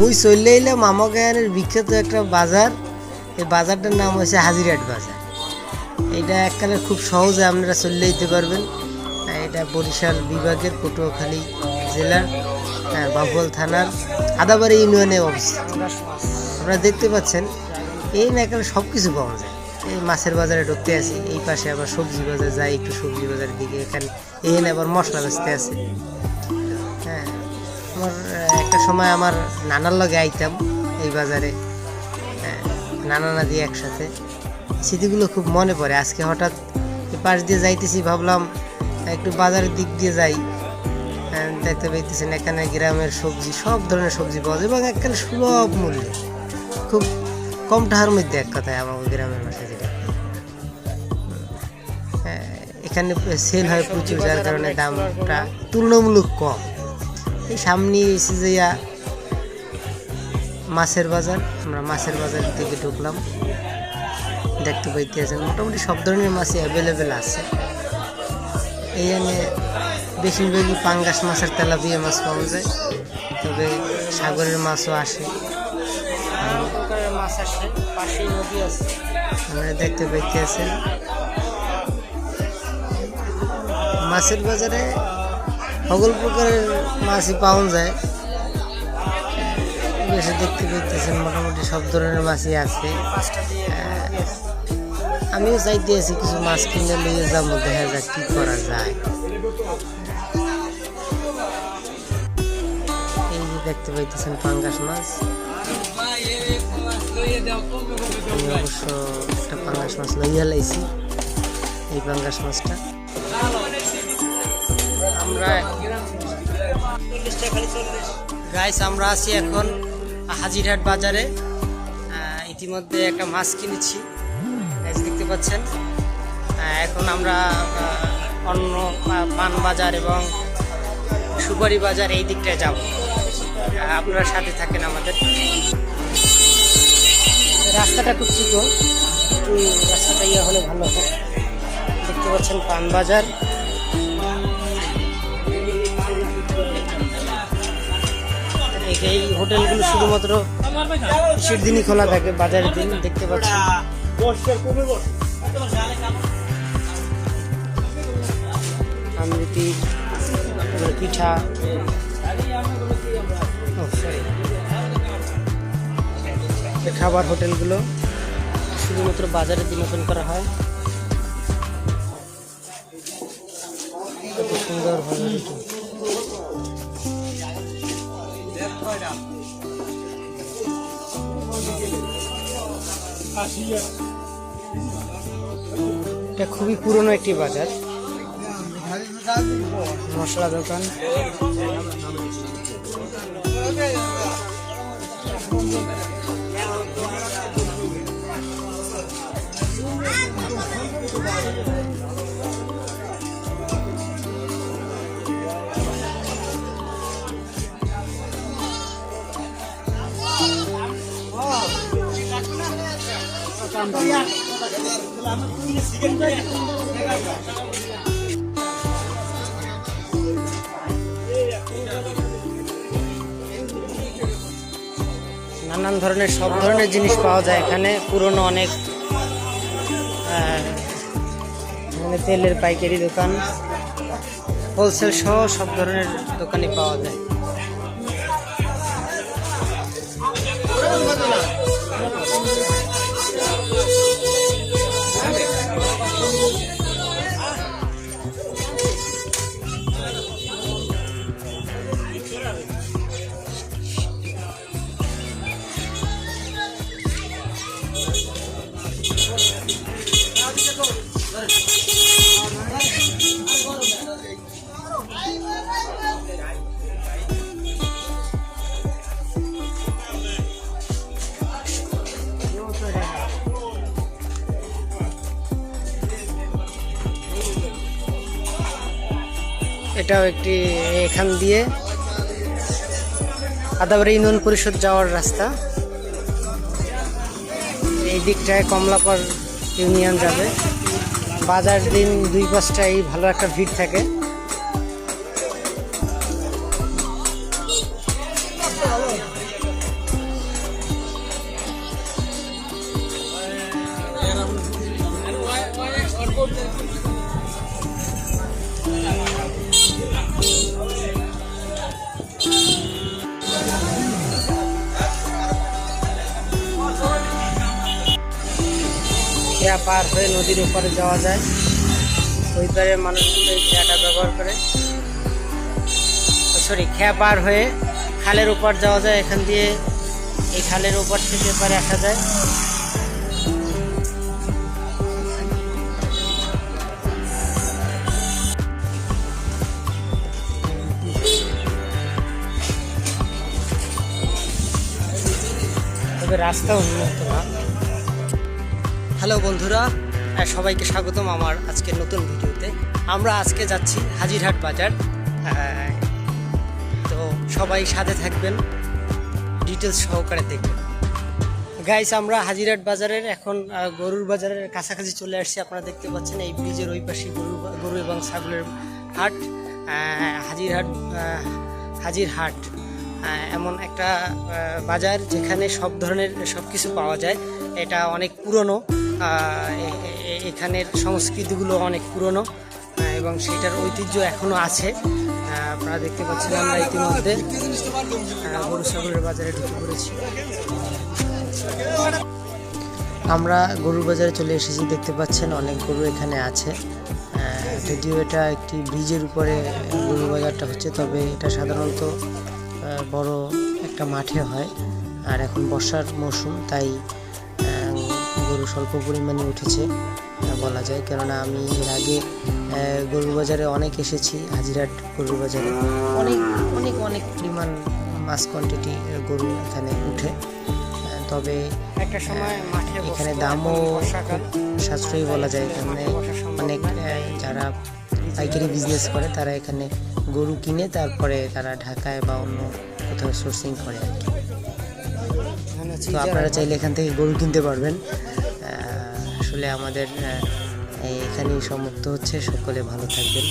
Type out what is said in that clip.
মুই চললে এলাম মামাগায়ানের বিখ্যাত একটা বাজার। এই বাজারটার নাম হচ্ছে হাজিরাট বাজার। এটা এককালে খুব সহজে আপনারা চললে যেতে পারবেন। এটা বরিশাল বিভাগের পটুয়াখালী জেলার বাহুয়াল থানার আদাবাড়ি ইউনিয়নে অবস্থিত। আপনারা দেখতে পাচ্ছেন, এই এখানে সব কিছু পাওয়া যায়। এই মাছের বাজারে ঢুকতে আছি এই পাশে আবার সবজি বাজার যাই, একটু সবজি বাজারের দিকে এখানে এখানে আবার মশলা বেচতে আছে হ্যাঁ আমার একটা সময় আমার নানার লগে আইতাম এই বাজারে। নানা নাদি একসাথে। স্মৃতিগুলো খুব মনে পড়ে। আজকে হঠাৎ পাশ দিয়ে যাইতেছি, ভাবলাম একটু বাজারের দিক দিয়ে যাই। দেখতে পাইতেছেন এখানে গ্রামের সবজি, সব ধরনের সবজি পাওয়া যায় এবং একখানে সুলভ মূল্যে। খুব কম টাকার মধ্যে এক কথায় আমার গ্রামের ভাষা যেটা। এখানে সেল হয় প্রচুর, যার কারণে দামটা তুলনামূলক কম। এই সামনে এসে যাইয়া মাছের বাজার, আমরা মাছের বাজার থেকে ঢুকলাম। দেখতে পাইতে আছেন মোটামুটি সব ধরনের মাছই অ্যাভেলেবেল আছে। এইখানে বেশিরভাগই পাঙ্গাস মাছের তেলাপিয়া মাছ পাওয়া যায়, তবে সাগরের মাছও আসে। আপনারা দেখতে পাইতে আছেন মাছের বাজারে সকল প্রকারের মাছই পাওয়া যায়। বেশি দেখতে পাইতেছেন, মোটামুটি সব ধরনের মাছই আছে। আমিও চাইতে আছি কিছু মাছ কিনে নিয়ে যাব, দেখা যাক কি করা যায়। এই যে দেখতে পাইতেছেন পাঙ্গাস মাছ। আমি অবশ্য একটা পাঙ্গাস মাছ লইয়া লাইছি, এই পাঙ্গাস মাছটা। গাইস আমরা আছি এখন হাজিরহাট বাজারে। ইতিমধ্যে একটা মাছ কিনেছি। গাইস দেখতে পাচ্ছেন? এখন আমরা অন্য পান বাজার এবং সুপারি বাজার এই দিকটায় যাব। আপনারা সাথে থাকেন আমাদের। রাস্তাটা খুব চিকন। একটু রাস্তাটা ইয়ে হলে ভালো হয়। দেখতে পাচ্ছেন পান বাজার এই হোটেলগুলো শুধুমাত্র কিসের দিনই খোলা থাকে, বাজারের দিন দেখতে পাচ্ছেন আমৃতি পিঠা। খাবার হোটেলগুলো শুধুমাত্র বাজারের দিন ওপেন করা হয়। সুন্দর ভাবে এটা খুবই পুরনো একটি বাজার। মশলা দোকান। নানান ধরনের, সব ধরনের জিনিস পাওয়া যায় এখানে। পুরনো অনেক মানে তেলের পাইকারি দোকান হোলসেল সহ সব ধরনের দোকানই পাওয়া যায়। এটাও একটি এখান দিয়ে আদাবাড়ি ইউনিয়ন পরিষদ যাওয়ার রাস্তা। এই দিকটায় কমলাপার ইউনিয়ন যাবে। বাজার দিন দুই পাঁচটাই ভালো একটা ভিড় থাকে। খেয়া পার হয়ে নদীর ওপারে যাওয়া যায়। ওই পারে মানুষগুলো এই খেয়াটা ব্যবহার করে। সরি খেয়া পার হয়ে খালের ওপার যাওয়া যায়। এখান দিয়ে এই খালের ওপার থেকে এপারে আসা যায়। রাস্তা উন্নত না। হ্যালো বন্ধুরা আহ, সবাইকে স্বাগতম আমার আজকের নতুন ভিডিওতে। আমরা আজকে যাচ্ছি হাজিরহাট বাজার। তো সবাই সাথে থাকবেন ডিটেলস সহকারে দেখবেন। গাইস আমরা হাজিরহাট বাজারের এখন গরুর বাজারের কাছাকাছি চলে আসছি। আপনারা দেখতে পাচ্ছেন এই ব্রিজের ওই পাশে গরু গরু এবং ছাগলের হাট। হাজিরহাট হাজিরহাট এমন একটা বাজার যেখানে সব ধরনের সব কিছু পাওয়া যায়। এটা অনেক পুরনো। এখানের সংস্কৃতিগুলো অনেক পুরনো এবং সেটার ঐতিহ্য এখনও আছে। আপনারা দেখতে পাচ্ছেন আমরা ইতিমধ্যে গরু, ছাগলের বাজারে ঢুকে পড়েছি। আমরা গরুর বাজারে চলে এসেছি, দেখতে পাচ্ছেন অনেক গরু এখানে আছে। যদিও এটা একটি ব্রিজের উপরে গরু বাজারটা হচ্ছে, তবে এটা সাধারণত বড় একটা মাঠে হয়। আর এখন বর্ষার মৌসুম, তাই গরু স্বল্প পরিমাণে উঠেছে বলা যায়। কেননা আমি এর আগে গরুর বাজারে অনেক এসেছি হাজিরাট গরুর বাজারে। অনেক অনেক অনেক পরিমাণ মাছ কোয়ান্টিটি গরু এখানে উঠে। তবে একটা সময় মাঠে এখানে দামও সাশ্রয়ী বলা যায়। এখানে অনেক যারা পাইকারি বিজনেস করে তারা এখানে গরু কিনে তারপরে তারা ঢাকায় বা অন্য কোথাও সোর্সিং করে আর কি। তো আপনারা চাইলে এখান থেকে গরু কিনতে পারবেন। আসলে আমাদের এখানেই সমাপ্ত হচ্ছে। সকলে ভালো থাকবেন।